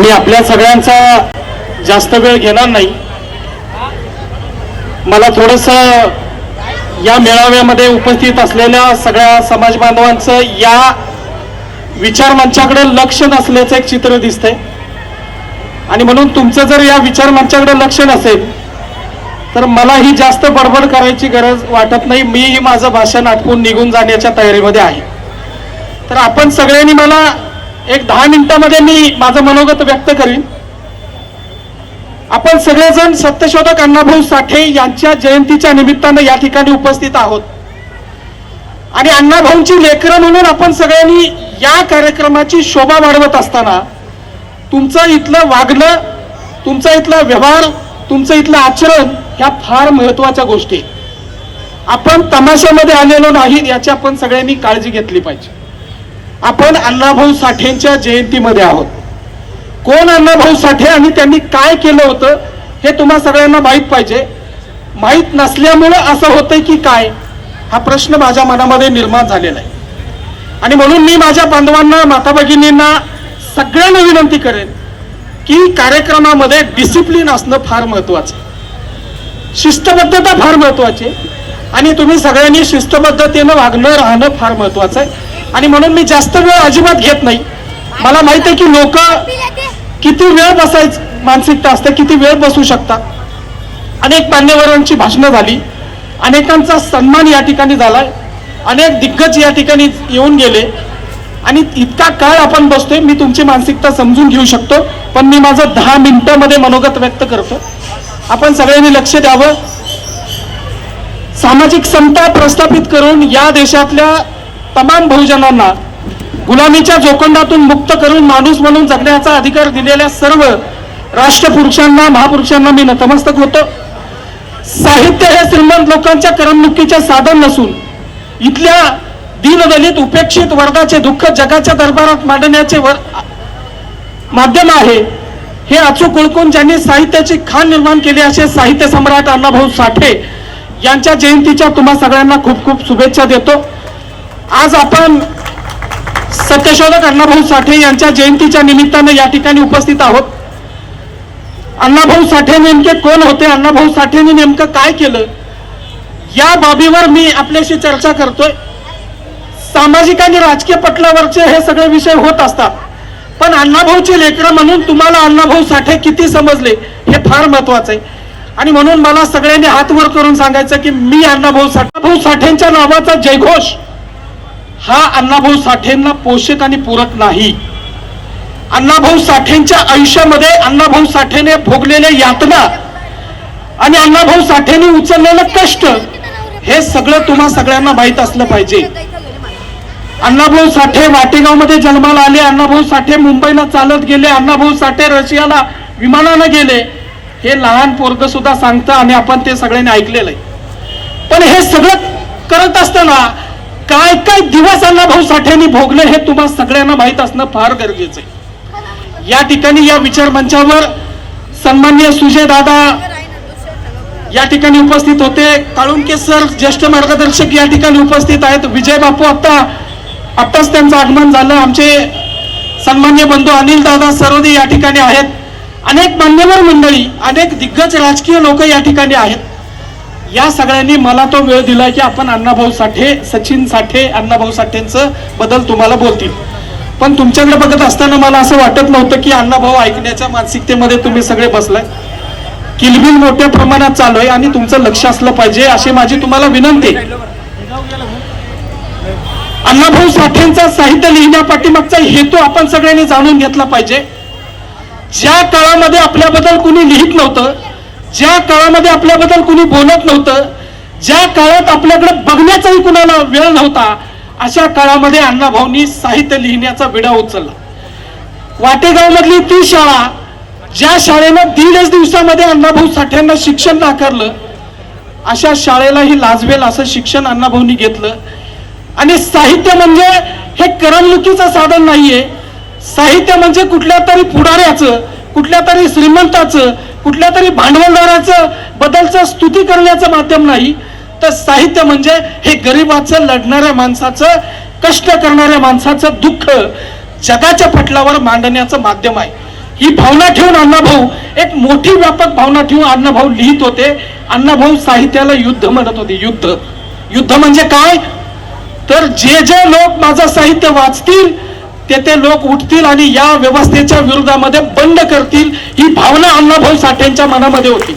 मी आपल्या सगळ्यांचा जास्त वेळ घेणार नाही. मला थोडस या मेळाव्यामध्ये उपस्थित असलेल्या सगळ्या समाज बांधवांचं या विचार मंचाकडे लक्ष नसल्याचं एक चित्र दिसतंय. आणि म्हणून तुमचं जर या विचार मंचाकडे लक्ष नसेल तर मला ही जास्त बडबड करायची गरज वाटत नाही. मीही माझं भाषण आटपून निघून जाण्याच्या तयारीमध्ये आहे. तर आपण सगळ्यांनी मला एक दहा मिनिटामध्ये मी माझं मनोगत व्यक्त करीन. आपण सगळेजण सत्यशोधक अण्णाभाऊ साठे यांच्या जयंतीच्या निमित्तानं या ठिकाणी उपस्थित आहोत. आणि अण्णाभाऊंची लेकरं म्हणून आपण सगळ्यांनी या कार्यक्रमाची शोभा वाढवत असताना तुमचं इथलं वागणं तुमचं इथला व्यवहार तुमचं इथलं आचरण ह्या फार महत्त्वाच्या गोष्टी आपण तमाशामध्ये आलेलो नाही याची आपण सगळ्यांनी काळजी घेतली पाहिजे. आपण अण्णाभाऊ साठेंच्या जयंतीमध्ये आहोत. कोण अण्णाभाऊ साठे आणि त्यांनी काय केलं होतं हे तुम्हा सगळ्यांना माहीत पाहिजे. माहीत नसल्यामुळं असं होतंय की काय हा प्रश्न माझ्या मनामध्ये निर्माण झालेला आहे. आणि म्हणून मी माझ्या बांधवांना माता भगिनींना सगळ्यांना विनंती करेन की कार्यक्रमामध्ये डिसिप्लिन असणं फार महत्वाचं आहे. शिस्तबद्धता फार महत्वाची आणि तुम्ही सगळ्यांनी शिस्तबद्धतेनं वागणं राहणं फार महत्वाचं आहे. आणि म्हणून मी जास्त वेळ अजिबात घेत नाही. मला माहीत आहे की लोक किती वेळ बसायचं मानसिकता असते किती वेळ बसू शकतात अनेक मान्यवरांची भाषणं झाली. अनेकांचा सन्मान या ठिकाणी झालाय. अनेक दिग्गज या ठिकाणी येऊन गेले. आणि इतका काळ आपण बसतोय मी तुमची मानसिकता समजून घेऊ शकतो पण मी माझं दहा मिनिटांमध्ये मनोगत व्यक्त करतो. आपण सगळ्यांनी लक्ष द्यावं. सामाजिक समता प्रस्थापित करून या देशातल्या तमाम बहुजनांना गुलामीच्या जोखंडातून मुक्त करून माणूस म्हणून जगण्याचा अधिकार दिलेल्या सर्व राष्ट्रपुरुषांना महापुरुषांना मी नतमस्तक होतो. साहित्य हे श्रीमंत लोकांच्या करमणुकीचे साधन नसून इथल्या दीनदलित उपेक्षित वर्गाचे दुःख जगाच्या दरबारात मांडण्याचे वर माध्यम आहे. हे अचूक ओळखून ज्यांनी साहित्याची खाण निर्माण केली असे साहित्य सम्राट अण्णाभाऊ साठे यांच्या जयंतीच्या तुम्हा सगळ्यांना खूप खूप शुभेच्छा देतो. आज आपण सत्यशोधक अण्णाभाऊ साठे यांच्या जयंतीच्या निमित्तानं या ठिकाणी उपस्थित आहोत. अण्णाभाऊ साठे नेमके कोण होते? अण्णाभाऊ साठेने नेमकं काय केलं? या बाबीवर मी आपल्याशी चर्चा करतोय. सामाजिक आणि राजकीय पटलावरचे हे सगळे विषय होत असतात. पण अण्णाभाऊचे लेकरं म्हणून तुम्हाला अण्णाभाऊ साठे किती समजले हे फार महत्वाचं आहे. आणि म्हणून मला सगळ्यांनी हात वर करून सांगायचं की मी अण्णाभाऊ साठे भाऊ साठेंच्या नावाचा जयघोष हा अण्णाभाऊ साठेंना पोषक आणि पूरक नाही. अण्णाभाऊ साठेंच्या आयुष्यामध्ये अण्णाभाऊ साठेने भोगलेल्या यातना आणि अण्णाभाऊ साठेने उचललेलं कष्ट हे सगळं तुम्हा सगळ्यांना माहीत असलं पाहिजे. अण्णाभाऊ साठे वाटेगावमध्ये जन्माला आले अण्णाभाऊ साठे मुंबईला चालत गेले अण्णाभाऊ साठे रशियाला विमानानं गेले. हे लहान पोरग सुद्धा सांगतं आणि आपण ते सगळ्यांनी ऐकलेलं आहे. पण हे सगळं करत असताना काय काय दिवस अण्णाभाऊ साठ्यांनी भोगले हे तुम्हा सगळ्यांना माहीत असणं फार गरजेचं आहे. या ठिकाणी या विचार मंचावर सन्मान्य सुजय दादा या ठिकाणी उपस्थित होते. काळुंके सर ज्येष्ठ मार्गदर्शक या ठिकाणी उपस्थित आहेत. विजय बापू आता आत्ताच त्यांचं आगमन झालं. आमचे सन्मान्य बंधू अनिल दादा सरोदे या ठिकाणी आहेत. अनेक मान्यवर मंडळी अनेक दिग्गज राजकीय लोक या ठिकाणी आहेत. या सगळ्यांनी मला तो वेळ दिला की आपण अण्णाभाऊ साठे सचिन साठे अण्णाभाऊ साठेंचं बदल तुम्हाला बोलतील. पण तुमच्याकडे बघत असताना मला असं वाटत नव्हतं की अण्णाभाऊ ऐकण्याच्या मानसिकतेमध्ये तुम्ही सगळे बसलाय. किलबिल मोठ्या प्रमाणात चालू आहे आणि तुमचं लक्ष असलं पाहिजे अशी माझी तुम्हाला विनंती अण्णाभाऊ साठेंचा साहित्य लिहिण्यापाठीमागचा हेतू आपण सगळ्यांनी जाणून घेतला पाहिजे. ज्या काळामध्ये आपल्याबद्दल कुणी लिहित नव्हतं ज्या काळामध्ये आपल्याबद्दल कुणी बोलत नव्हतं ज्या काळात आपल्याकडे बघण्याचाही कुणाला वेळ नव्हता अशा काळामध्ये अण्णाभाऊंनी साहित्य लिहिण्याचा विडा उचलला. वाटेगावमधली ती शाळा ज्या शाळेनं दीडच दिवसामध्ये अण्णाभाऊ साठ्यांना शिक्षण नाकारलं अशा शाळेलाही लाजवेल असं शिक्षण अण्णाभाऊंनी घेतलं. आणि साहित्य म्हणजे हे करमणुकीचं साधन नाहीये. साहित्य म्हणजे कुठल्या तरी पुढाऱ्याचं कुठल्या तरी श्रीमंताचं कुठल्या तरी भांडवलदाराचं बदलचं स्तुती करण्याचं माध्यम नाही. तर साहित्य म्हणजे हे गरिबाचं लढणाऱ्या माणसाचं कष्ट करणाऱ्या माणसाचं दुःख जगाच्या पटलावर मांडण्याचं माध्यम आहे. ही भावना ठेवून अण्णाभाऊ एक मोठी व्यापक भावना ठेवून अण्णाभाऊ लिहित होते. अण्णाभाऊ साहित्याला युद्ध म्हणत होते युद्ध. युद्ध म्हणजे काय? तर जे जे लोक माझं साहित्य वाचतील तेथे लोक उठतील आणि या व्यवस्थेच्या विरोधामध्ये बंड करतील ही भावना अण्णाभाऊ साठेंच्या मनामध्ये होती.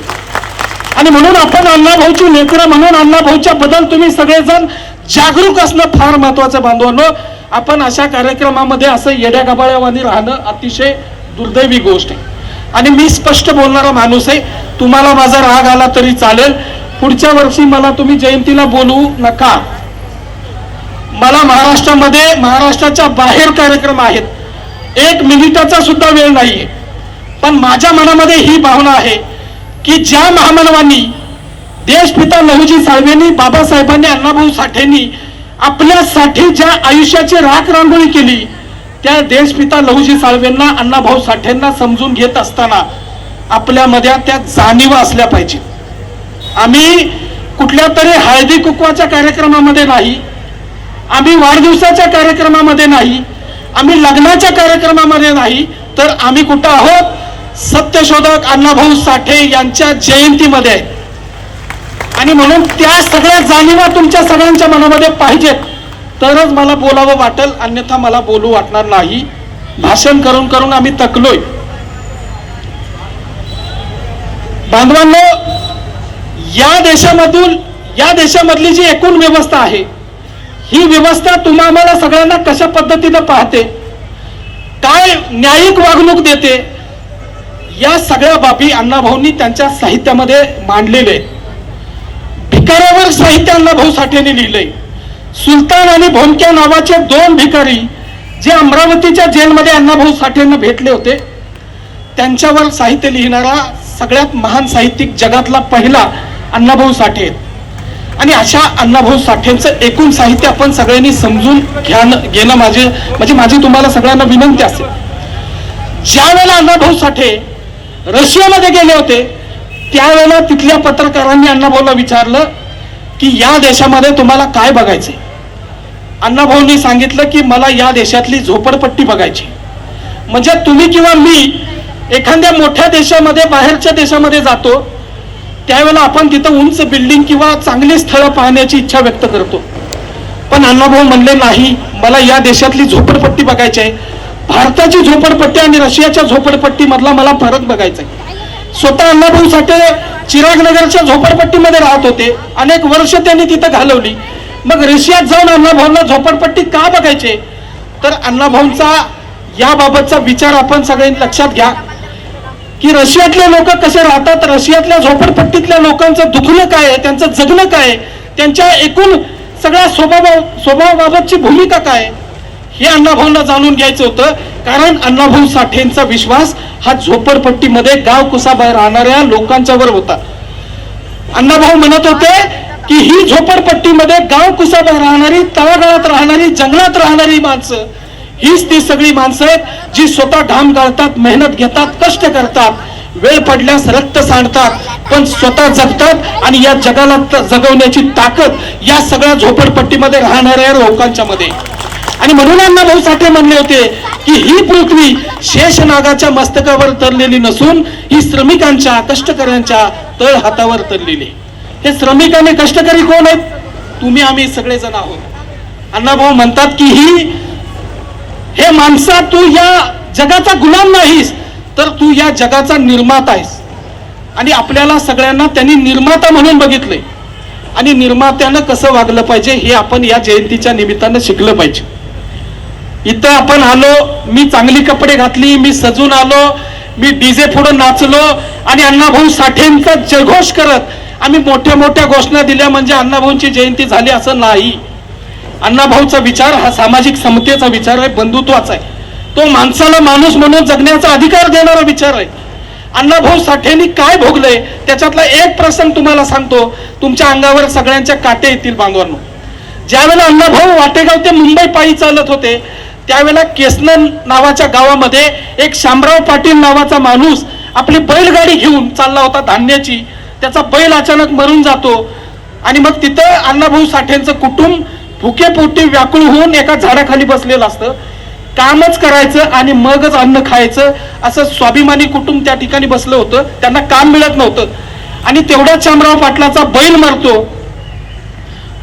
आणि म्हणून आपण अण्णाभाऊची नेत्र म्हणून अण्णाभाऊच्या बद्दल तुम्ही सगळेजण जागरूक असणं फार महत्वाचं बांधवांनो. आपण अशा कार्यक्रमामध्ये असं येड्या गबाळ्यावानी राहणं अतिशय दुर्दैवी गोष्ट आहे. आणि मी स्पष्ट बोलणारा माणूस आहे. तुम्हाला माझा राग आला तरी चालेल. पुढच्या वर्षी मला तुम्ही जयंतीला बोलवू नका. मला महाराष्ट्रामध्ये महाराष्ट्राच्या बाहेर कार्यक्रम आहेत. एक मिनिटाचा सुद्धा वेळ नाही पण माझ्या मनामध्ये ही भावना आहे की ज्या महामानवांनी देशपिता लहूजी साळवेंनी बाबासाहेबांनी अण्णाभाऊ साठेंनी आपल्यासाठी ज्या आयुष्याची राख रांगोळी केली त्या देशपिता लहुजी साळवेंना अण्णाभाऊ साठेंना समजून घेत असताना आपल्यामध्ये त्या जाणीवा असल्या पाहिजे आम्ही कुठल्या तरी हळदी कुकवाच्या कार्यक्रमामध्ये नाही आम्ही वाढदिवसाच्या कार्यक्रमामध्ये नाही आम्ही लग्नाच्या कार्यक्रमामध्ये नाही तर आम्ही कुठं आहोत? सत्यशोधक अण्णाभाऊ साठे यांच्या जयंतीमध्ये. आहे. आणि म्हणून त्या सगळ्या जाणीवा तुमच्या सगळ्यांच्या मनामध्ये पाहिजेत. तरच मला बोलावं वाटेल अन्यथा मला बोलू वाटणार नाही. भाषण करून करून आम्ही तकलोय बांधवांनो या देशामधून या देशामधली जी एकूण व्यवस्था आहे ही व्यवस्था तुम्हा आम्हाला सगळ्यांना कशा पद्धतीनं पाहते? काय न्यायिक वागणूक देते? या सगळ्या बाबी अण्णाभाऊंनी त्यांच्या साहित्यामध्ये मांडलेले. भिकाऱ्यावर साहित्य अण्णाभाऊ साठेने लिहिलंय. सुलतान आणि भोमक्या नावाचे दोन भिकारी जे अमरावतीच्या जेलमध्ये अण्णाभाऊ साठेंना भेटले होते त्यांच्यावर साहित्य लिहिणारा सगळ्यात महान साहित्यिक जगातला पहिला अण्णाभाऊ साठे आहेत. आणि अशा अण्णाभाऊ साठेंचं एकूण साहित्य आपण सगळ्यांनी समजून घ्यान घेणं माझे म्हणजे माझी तुम्हाला सगळ्यांना विनंती असेल. ज्या वेळेला अण्णाभाऊ साठे रशियामध्ये गेले होते त्यावेळेला तिथल्या पत्रकारांनी अण्णाभाऊला विचारलं की या देशामध्ये तुम्हाला काय बघायचंय? अण्णाभाऊंनी सांगितलं की मला या देशातली झोपडपट्टी बघायची. म्हणजे तुम्ही किंवा मी एखाद्या मोठ्या देशामध्ये बाहेरच्या देशामध्ये जातो त्यावेळेला आपण तिथं उंच बिल्डिंग किंवा चांगली स्थळं पाहण्याची इच्छा व्यक्त करतो. पण अण्णाभाऊ म्हणले नाही मला या देशातली झोपडपट्टी बघायची आहे. भारताची झोपडपट्टी आणि रशियाच्या झोपडपट्टीमधला मला फरक बघायचा आहे स्वतः अण्णाभाऊ साठे चिरागनगरच्या झोपडपट्टीमध्ये राहत होते. अनेक वर्ष त्यांनी तिथं घालवली. मग रशियात जाऊन अण्णाभाऊंना झोपडपट्टी का बघायचे? तर अण्णाभाऊंचा याबाबतचा विचार आपण सगळ्यांनी लक्षात घ्या. की रशियातले लोक कसे राहतात? रशियातल्या झोपडपट्टीतल्या लोकांचं दुखणं काय आहे? त्यांचं जगणं काय त्यांच्या एकूण सगळ्या स्वभाव स्वभावाबाबतची भूमिका काय हे अण्णाभाऊंना जाणून घ्यायचं होतं. कारण अण्णाभाऊ साठेंचा विश्वास हा झोपडपट्टीमध्ये गाव कुसाबाहेर राहणाऱ्या लोकांच्यावर होता. अण्णाभाऊ म्हणत होते की ही झोपडपट्टीमध्ये गाव कुसाबाहेर राहणारी तळागाळात राहणारी जंगलात राहणारी माणसं हीच ती सगळी माणसं आहेत जी स्वतः घाम गाळतात मेहनत घेतात कष्ट करतात. वेळ पडल्यास रक्त सांडतात पण स्वतः जगतात आणि या जगाला जगवण्याची ताकद या सगळ्या झोपडपट्टीमध्ये राहणाऱ्या लोकांच्या मध्ये. आणि म्हणून अण्णा भाऊ साठे म्हणले होते की ही पृथ्वी शेषनागाच्या मस्तकावर तरलेली नसून ही श्रमिकांच्या कष्टकऱ्यांच्या तळ हातावर तरलेली. हे श्रमिक आणि कष्टकरी कोण आहेत? तुम्ही आम्ही सगळेजण आहोत. अण्णाभाऊ म्हणतात की ही हे माणसा तू या जगाचा गुलाम नाहीस तर तू या जगाचा निर्माता आहेस. आणि आपल्याला सगळ्यांना त्यांनी निर्माता म्हणून बघितले आणि निर्मात्यानं कसं वागलं पाहिजे हे आपण या जयंतीच्या निमित्तानं शिकलं पाहिजे. इथं आपण आलो मी चांगली कपडे घातली मी सजून आलो मी डीजे फोडून नाचलो आणि अण्णाभाऊ साठेंचा जयघोष करत आम्ही मोठ्या मोठ्या घोषणा दिल्या म्हणजे अण्णाभाऊंची जयंती झाली असं नाही. अण्णाभाऊचा विचार हा सामाजिक समतेचा विचार आहे बंधुत्वाचा आहे. तो माणसाला माणूस म्हणून जगण्याचा अधिकार देणारा विचार आहे. अण्णाभाऊ साठेंनी काय भोगलंय त्याच्यातला एक प्रसंग तुम्हाला सांगतो. तुमच्या अंगावर सगळ्यांच्या काटे येतील बांधवांनो. ज्यावेळेला अण्णाभाऊ वाटेगाव ते मुंबई पायी चालत होते त्यावेळेला केसनन नावाच्या गावामध्ये एक शामराव पाटील नावाचा माणूस आपली बैलगाडी घेऊन चालला होता धान्याची. त्याचा बैल अचानक मरून जातो. आणि मग तिथं अण्णाभाऊ साठेंचं कुटुंब भुकेपोटी व्याकुळ होऊन एका झाडाखाली बसलेलं असतं. कामच करायचं आणि मगच अन्न खायचं असं स्वाभिमानी कुटुंब त्या ठिकाणी बसलं होतं. त्यांना काम मिळत नव्हतं. आणि तेवढ्याच शामराव पाटलाचा बैल मारतो.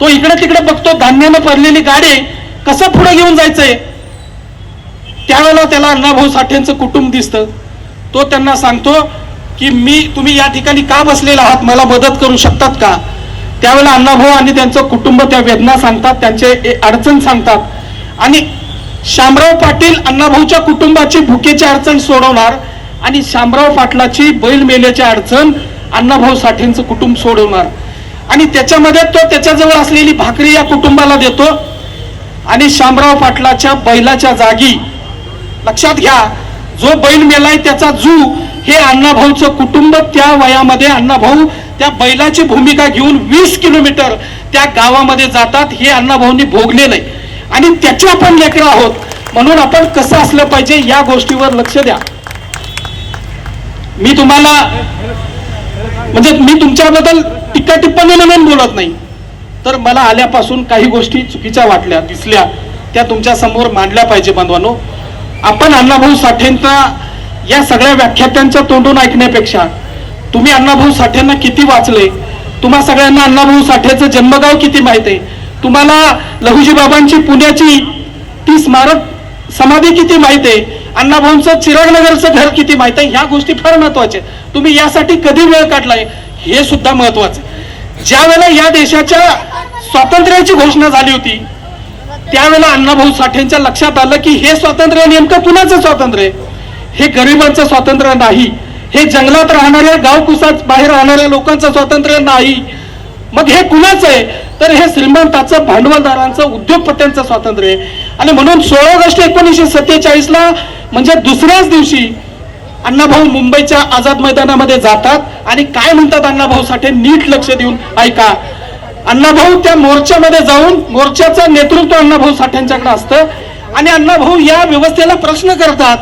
तो इकडे तिकडे बघतो धान्यानं भरलेली गाडी कसं पुढे घेऊन जायचंय? त्यावेळेला त्याला अण्णाभाऊ साठेंचं कुटुंब दिसतं. तो त्यांना सांगतो की मी तुम्ही या ठिकाणी का बसलेला आहात? मला मदत करू शकतात का? त्यावेळेला अण्णाभाऊ आणि त्यांचं कुटुंब त्या वेदना सांगतात त्यांचे अडचण सांगतात. आणि शामराव पाटील अण्णाभाऊच्या कुटुंबाची भुकेची अडचण सोडवणार आणि शामराव पाटलाची बैल मेल्याची अडचण अण्णाभाऊ साठेंचं कुटुंब सोडवणार. आणि त्याच्यामध्ये तो त्याच्याजवळ असलेली भाकरी या कुटुंबाला देतो. आणि शामराव पाटलाच्या बैलाच्या जागी लक्षात घ्या जो बैल मेलाय त्याचा जू हे अण्णाभाऊचं कुटुंब त्या वयामध्ये अण्णाभाऊ त्या बैलाची भूमिका घेऊन वीस किलोमीटर त्या गावामध्ये जातात. हे अण्णाभाऊंनी भोगले नाही. आणि त्याचे आपण लेकरं आहोत. म्हणून आपण कसं असलं पाहिजे या गोष्टीवर लक्ष द्या. मी तुम्हाला म्हणजे मी तुमच्याबद्दल टीका टिप्पणी म्हणून बोलत नाही. तर मला आल्यापासून काही गोष्टी चुकीच्या वाटल्या दिसल्या. त्या तुमच्यासमोर मांडल्या पाहिजे बांधवानो. आपण अण्णाभाऊ साठेंचा या सगळ्या व्याख्यात्यांच्या तोंडून ऐकण्यापेक्षा तुम्ही अण्णाभाऊ साठेंना किती वाचले? तुम्हा सगळ्यांना अण्णाभाऊ साठेचं जन्मगाव किती माहीत आहे? तुम्हाला लहुजी बाबांची पुण्याची ती स्मारक समाधी किती माहीत आहे? अण्णाभाऊंचं चिरागनगरचं घर किती माहीत आहे? ह्या गोष्टी फार महत्त्वाच्या तुम्ही यासाठी कधी वेळ काढलाय? हे सुद्धा महत्वाचं ज्यावेळेला ज्या वेळेला या देशाच्या स्वातंत्र्याची घोषणा झाली होती त्यावेळेला अण्णाभाऊ साठेंच्या लक्षात आलं की हे स्वातंत्र्य नेमकं कुणाचं स्वातंत्र्य हे गरिबांचं स्वातंत्र्य नाही. हे जंगलात राहणाऱ्या गावकुसात बाहेर राहणाऱ्या लोकांचं स्वातंत्र्य नाही. मग हे कुणाचं आहे? तर हे श्रीमंताचं भांडवलदारांचं उद्योगपत्यांचं स्वातंत्र्य आहे. आणि म्हणून सोळा ऑगस्ट एकोणीसशे सत्तेचाळीसला म्हणजे दुसऱ्याच दिवशी अण्णाभाऊ मुंबईच्या आझाद मैदानामध्ये जातात. आणि काय म्हणतात अण्णाभाऊ साठे? नीट लक्ष देऊन ऐका. अण्णाभाऊ त्या मोर्चामध्ये जाऊन मोर्चाचं नेतृत्व अण्णाभाऊ साठ्यांच्याकडे असतं. आणि अण्णाभाऊ या व्यवस्थेला प्रश्न करतात.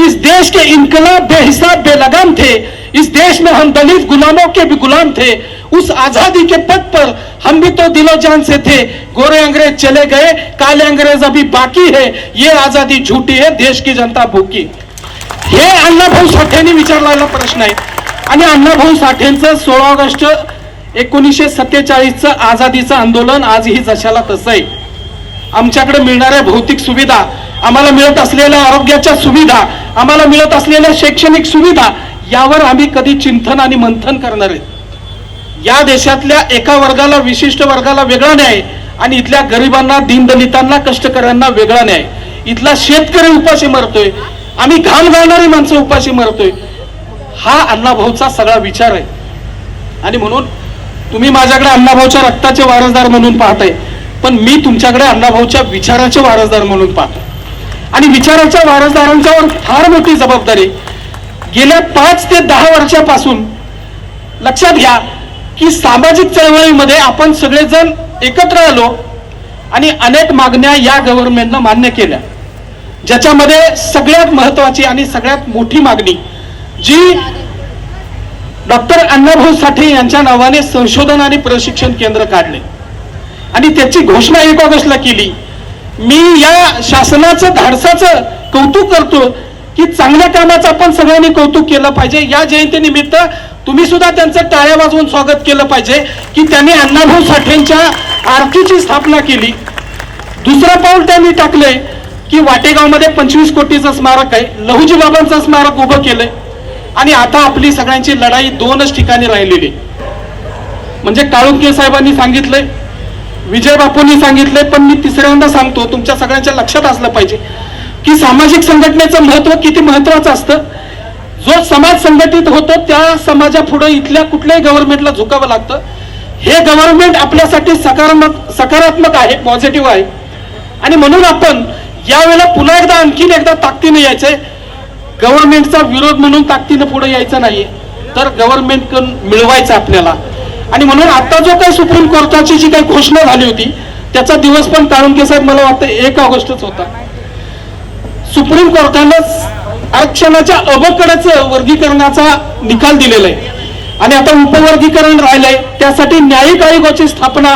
इस देश के इनकलाब बेहिसाब बेलगाम थे। इस देश में हम दलित गुलामों के भी गुलाम थे। उस आजादी के पद पर हम भी तो दिलो जान से थे। गोरे अंग्रेज चले गए काले अंग्रेज अभी बाकी है। ये आजादी झूठी है देश की जनता भूकी हे अण्णाभाऊ साठेंनी विचारलेला प्रश्न आहे. आणि अण्णाभाऊ साठेंचं सोळा ऑगस्ट एकोणीसशे सत्तेचाळीसचं आझादीचं आंदोलन आजही जशाला तसं आहे. आमच्याकडे मिळणाऱ्या भौतिक सुविधा आम्हाला मिळत असलेल्या आरोग्याच्या सुविधा आम्हाला मिळत असलेल्या शैक्षणिक सुविधा यावर आम्ही कधी चिंतन आणि मंथन करणार आहेत. या देशातल्या एका वर्गाला विशिष्ट वर्गाला वेगळा न्याय आणि इथल्या गरिबांना दीनदलितांना कष्टकऱ्यांना वेगळा न्याय. इथला शेतकरी उपाशी मरतोय आम्ही घाम घालणारी माणसं उपाशी मरतोय. हा अण्णाभाऊचा सगळा विचार आहे. आणि म्हणून तुम्ही माझ्याकडे अण्णाभाऊच्या रक्ताचे वारसदार म्हणून पाहताय. पण मी तुमच्याकडे अण्णाभाऊच्या विचाराचे वारसदार म्हणून पाहतो. आणि विचाराच्या वारसदारांच्यावर फार मोठी जबाबदारी. गेल्या पाच ते दहा वर्षापासून लक्षात घ्या की सामाजिक चळवळीमध्ये आपण सगळेजण एकत्र आलो आणि अनेक मागण्या या गव्हर्नमेंटनं मान्य केल्या. ज्याच्यामध्ये सगळ्यात महत्वाची आणि सगळ्यात मोठी मागणी जी डॉक्टर अण्णाभाऊ साठे यांच्या नावाने संशोधन आणि प्रशिक्षण केंद्र काढले. आणि त्याची घोषणा एक ऑगस्टला केली. मी या शासनाचं धाडसाचं कौतुक करतो की चांगल्या कामाचं आपण सगळ्यांनी कौतुक केलं पाहिजे. या जयंतीनिमित्त तुम्ही सुद्धा त्यांचं टाळ्या वाजवून स्वागत केलं पाहिजे की त्यांनी अण्णाभाऊ साठेंच्या आरतीची स्थापना केली. दुसरं पाऊल त्यांनी टाकले की वाटेगावमध्ये पंचवीस कोटीचं स्मारक आहे. लहुजी बाबांचं स्मारक उभं केलंय. आणि आता आपली सगळ्यांची लढाई दोनच ठिकाणी राहिलेली आहे. म्हणजे काळुंके साहेबांनी सांगितलंय विजय बापूंनी सांगितलंय पण मी तिसऱ्यांदा सांगतो तुमच्या सगळ्यांच्या लक्षात असलं पाहिजे की सामाजिक संघटनेचं महत्त्व किती महत्वाचं असतं. जो समाज संघटित होतो त्या समाजापुढे इथल्या कुठल्याही गव्हर्नमेंटला झुकावं लागतं. हे गव्हर्नमेंट आपल्यासाठी सकारात्मक सकारात्मक आहे पॉझिटिव्ह आहे. आणि म्हणून आपण यावेळेला पुन्हा एकदा आणखीन एकदा ताकदीनं यायचंय. गव्हर्नमेंटचा विरोध म्हणून ताकदीनं पुढे यायचं नाहीये. तर गव्हर्नमेंट मिळवायचं आपल्याला. आणि म्हणून आता जो काही सुप्रीम कोर्टाची जी काही घोषणा झाली होती त्याचा दिवस पण काळुंके साहेब मला वाटतं एक ऑगस्टच होता. सुप्रीम कोर्टानं आरक्षणाच्या अबकड्याचं वर्गीकरणाचा निकाल दिलेला आहे आणि आता उपवर्गीकरण राहिलंय त्यासाठी न्यायिक आयोगाची स्थापना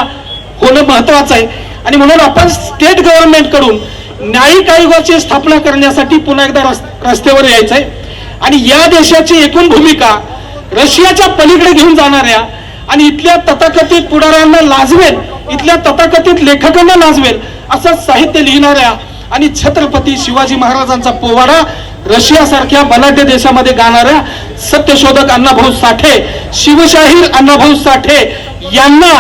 होणं महत्वाचं आहे. आणि म्हणून आपण स्टेट गव्हर्नमेंटकडून न्यायिक आयोगाची स्थापना करण्यासाठी पुन्हा एकदा रस्त्यावर यायचंय. आणि या देशाची एकूण भूमिका रशियाच्या पलीकडे घेऊन जाणाऱ्या आणि इथल्या तथाकथित पुढाऱ्यांना लाजवेल इथल्या तथाकथित लेखकांना लाजवेल असं साहित्य लिहिणाऱ्या आणि छत्रपती शिवाजी महाराजांचा पोवाडा रशियासारख्या बलाढ्य देशामध्ये गाणाऱ्या सत्यशोधक अण्णाभाऊ साठे शिवशाहीर अण्णाभाऊ साठे यांना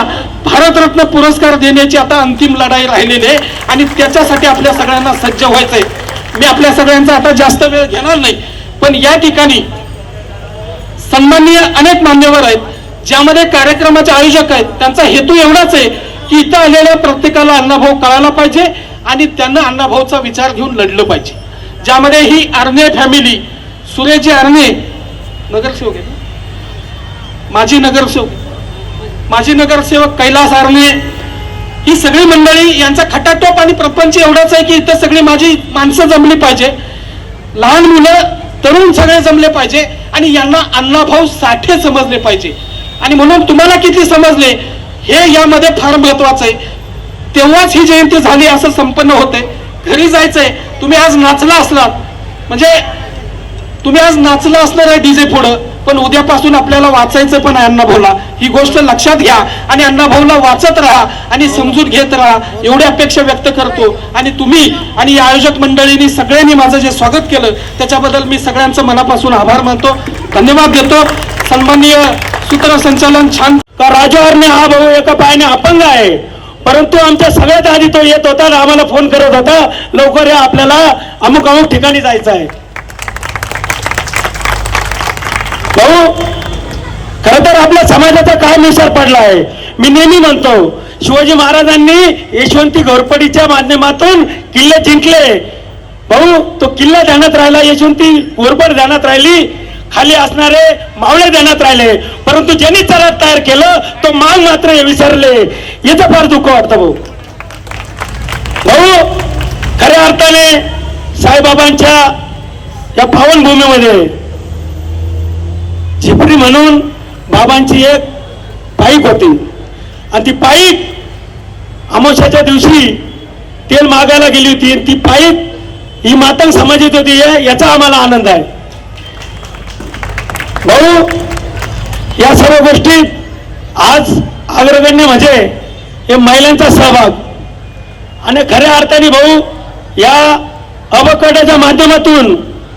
भारतरत्न पुरस्कार देण्याची आता अंतिम लढाई राहिलेली आहे आणि त्याच्यासाठी आपल्या सगळ्यांना सज्ज व्हायचंय. मी आपल्या सगळ्यांचा आता जास्त वेळ घेणार नाही पण या ठिकाणी सन्माननीय अनेक मान्यवर आहेत. ज्यामध्ये कार्यक्रमाचे आयोजक आहेत त्यांचा हेतू एवढाच आहे की इथं आलेल्या प्रत्येकाला अण्णाभाऊ कळायला पाहिजे आणि त्यांना अण्णाभाऊचा विचार घेऊन लढलं पाहिजे. ज्यामध्ये ही आरणे फॅमिली सुरेजी आरणे नगरसेवक आहे माजी नगरसेवक. माजी नगरसेवक कैलास आरणे ही सगळी मंडळी यांचा खटाटोप आणि प्रपंच एवढाच आहे की इथं सगळी माझी माणसं जमली पाहिजे. लहान मुलं तरुण सगळे जमले पाहिजे आणि यांना अण्णाभाऊ साठे समजले पाहिजे. आणि म्हणून तुम्हाला किती समजले? हे यामध्ये फार महत्वाचं आहे. तेव्हाच ही जयंती झाली असं संपन्न होते घरी जायचंय. तुम्ही आज नाचला असलात. म्हणजे तुम्ही आज नाचला असणार आहे डीजे पुढं पण उद्यापासून आपल्याला वाचायचं पण आहे अण्णाभाऊला ही गोष्ट लक्षात घ्या आणि अण्णाभाऊला वाचत राहा आणि समजून घेत राहा. एवढी अपेक्षा व्यक्त करतो. आणि तुम्ही आणि या आयोजक मंडळींनी सगळ्यांनी माझं जे स्वागत केलं त्याच्याबद्दल मी सगळ्यांचं मनापासून आभार मानतो. धन्यवाद देतो. सन्माननीय सूत्रसंचालन छान. का राजवारने हा भाऊ एका पायाने अपंग आहे? परंतु आमच्या सगळ्यात आधी तो येत होता आणि आम्हाला फोन करत होता लवकर या आपल्याला अमुक अमुक ठिकाणी जायचं आहे. भाऊ खर तर आपल्या समाजाचा काय निसर पडला आहे? मी नेहमी म्हणतो शिवाजी महाराजांनी यशवंती घोरपडीच्या माध्यमातून किल्ले जिंकले. भाऊ तो किल्ला ध्यानात राहिला यशवंती घोरपड ध्यानात राहिली खाली असणारे मावळे ध्यानात राहिले. परंतु ज्यांनी चरात तयार केलं तो मान मात्र हे विसरले. याचं फार दुःख वाटतं भाऊ. भाऊ खऱ्या अर्थाने साईबाबांच्या या पावनभूमीमध्ये झिपरी म्हणून बाबांची एक पाईक होती. आणि ती पाईप अमावश्याच्या दिवशी तेल मागायला गेली होती. ती पाईप ही मातंग समाजात होती. याचा आम्हाला आनंद आहे. भाऊ या सर्व गोष्टीत आज अग्रगण्य म्हणजे हे महिलांचा सहभाग. आणि खऱ्या अर्थाने भाऊ या अवकड्याच्या माध्यमातून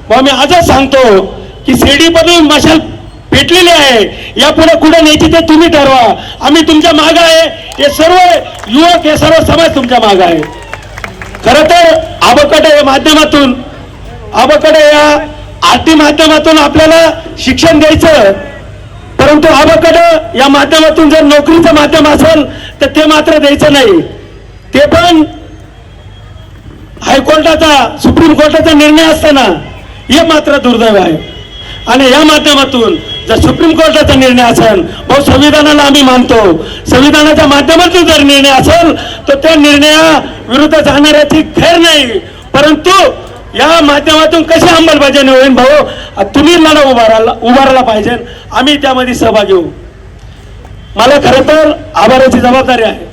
भाऊ मी आजच सांगतो की शिर्डीमधून मशाल पेटलेली आहे. यापुढे कुठे न्यायची ते तुम्ही ठरवा. आम्ही तुमच्या माग आहे. हे सर्व युवक हे सर्व समाज तुमच्या माग आहे. खर तर आबकडे या माध्यमातून आबकडे या आरती माध्यमातून आपल्याला शिक्षण द्यायचं परंतु आबाकडं या माध्यमातून जर नोकरीचं माध्यम असेल तर ते मात्र द्यायचं नाही. ते पण हायकोर्टाचा सुप्रीम कोर्टाचा निर्णय असताना हे मात्र दुर्दैव आहे. आणि या माध्यमातून जर सुप्रीम कोर्टाचा निर्णय असेल व संविधानाला आम्ही मानतो. संविधानाच्या माध्यमातून जर निर्णय असेल तर त्या निर्णया विरुद्ध जाणाऱ्याची खैर नाही. परंतु या माध्यमातून कशी अंमलबजावणी होईल भाऊ? तुम्ही लढा उभारायला उभारायला पाहिजे. आम्ही त्यामध्ये सहभागी होऊ. मला खरं तर आभाराची जबाबदारी आहे.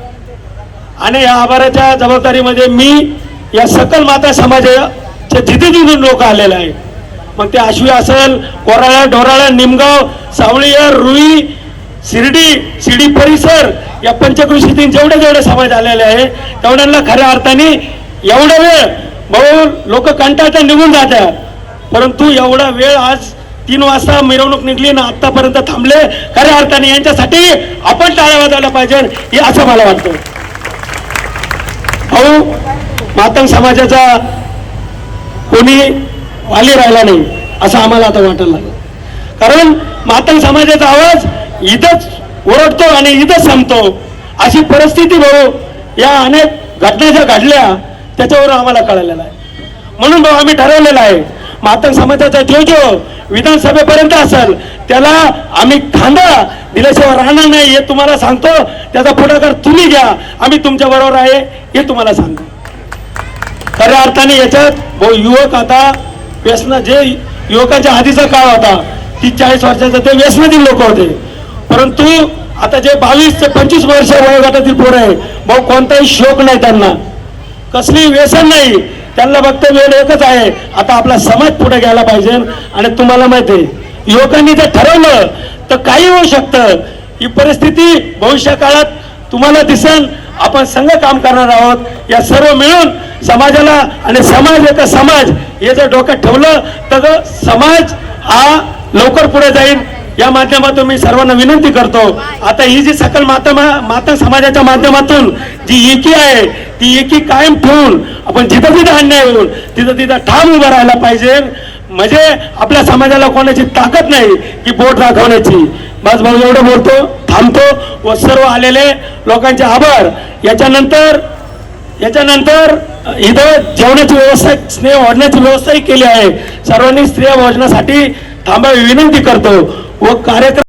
आणि या आभाराच्या जबाबदारीमध्ये मी या सकल माता समाजाच्या जिथे जिथून लोक आलेले आहे मग ते आशवी असेल कोराळा ढोराळा निमगाव सावळीयर रुई शिर्डी शिर्डी परिसर या पंचकृषीतील जेवढे जेवढे समाज आलेले आहे तेवढ्यांना खऱ्या अर्थाने एवढा वेळ भाऊ लोक कंटाळता निघून जातात. परंतु एवढा वेळ आज तीन वाजता मिरवणूक निघली ना आतापर्यंत थांबले. खऱ्या अर्थाने यांच्यासाठी आपण टाळ्या वाजायला पाहिजे हे असं मला वाटतं. भाऊ मातंग समाजाचा कोणी वाली राहिला नाही असं आम्हाला आता वाटायला लागलं. कारण मातंग समाजाचा आवाज इथंच ओरडतो आणि इथंच संपतो. अशी परिस्थिती भाऊ या अनेक घटना ज्या घडल्या त्याच्यावर आम्हाला कळलेलं आहे. म्हणून भाऊ आम्ही ठरवलेलं आहे मातंग समाजाचा जो जो विधानसभेपर्यंत असेल त्याला आम्ही खांदा दिल्याशिवाय राहणार नाही हे तुम्हाला सांगतो. त्याचा पुढाकार तुम्ही घ्या आम्ही तुमच्या बरोबर आहे हे तुम्हाला सांगतो खऱ्या अर्थाने याच्यात भाऊ युवक आता व्यसन जे युवकांच्या आधीचा काळ होता तीस चाळीस वर्षाचा ते व्यसनातील लोक होते. परंतु आता जे बावीस ते पंचवीस वर्ष वयोगटातील पोरं आहे भाऊ कोणताही शोक नाही त्यांना. कसली व्यसन नाही. त्यांना फक्त वेळ एकच आहे. आता आपला समाज पुढे घ्यायला पाहिजे. आणि तुम्हाला माहिती आहे युवकांनी जर ठरवलं तर काही होऊ शकतं. ही परिस्थिती भविष्य काळात तुम्हाला दिसन आपण संघ काम करणार आहोत. या सर्व मिळून समाजाला आणि समाज एका समाज हे जर डोक्यात ठेवलं तर समाज हा लवकर पुढे जाईल. या माध्यमातून मी सर्वांना विनंती करतो. आता ही जी सकल माता माता समाजाच्या माध्यमातून जी एकी आहे ही एकी कायम ठेवून आपण जिथं तिथं अन्याय होऊन तिथं तिथं ठाम उभं राहायला पाहिजे. म्हणजे आपल्या समाजाला कोणाची ताकद नाही की बोट दाखवण्याची बस भाऊ एवढं बोलतो थांबतो व सर्व आलेले लोकांचे आभार. याच्यानंतर याच्यानंतर इथं जेवणाची व्यवस्था स्नेह वाढण्याची व्यवस्थाही केली आहे. सर्वांनी स्त्रिया भोजनासाठी थांबावी विनंती करतो व कार्यक्रम